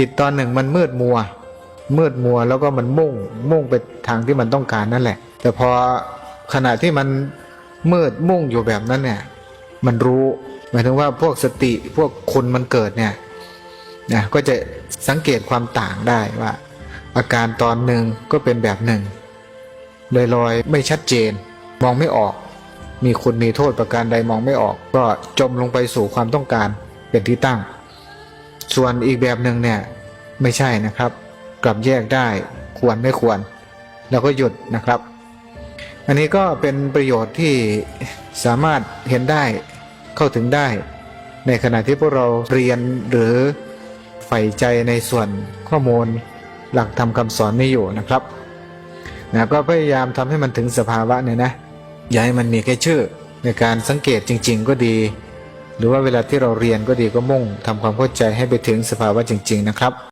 จิตตอนหนึ่งมันมืดมัว มืดมัวแล้วก็มันมุ่งมุ่งไปทางที่มันต้องการนั่นแหละ แต่พอขณะที่มันมืดมุ่งอยู่แบบนั้นเนี่ย มันรู้หมายถึงว่าพวกสติพวกคุณมันเกิดเนี่ยนะก็จะสังเกตความต่างได้ว่า อาการตอนหนึ่งก็เป็นแบบหนึ่งลอยลอยๆไม่ชัดเจน มองไม่ออก มีคุณมีโทษประการใดมองไม่ออก ก็จมลงไปสู่ความต้องการเป็นที่ตั้ง ส่วนอีกแบบหนึ่งเนี่ยไม่ใช่นะครับ กลับแยกได้ควรไม่ควร แล้วก็หยุดนะครับ อันนี้ก็เป็นประโยชน์ที่สามารถเห็นได้เข้าถึงได้ ในขณะที่พวกเราเรียนหรือใฝ่ใจในส่วนข้อมูลหลักธรรมคำสอนนี้อยู่นะครับนะก็พยายามทำให้มันถึงสภาวะเนี่ยนะอย่าให้มันมีแค่ชื่อในการสังเกตจริง ๆ ก็ดี รือว่าเวลาที่เราเรียนก็ดีก็มุ่งทำความเข้าใจให้ไปถึงสภาวะจริง ๆ นะครับ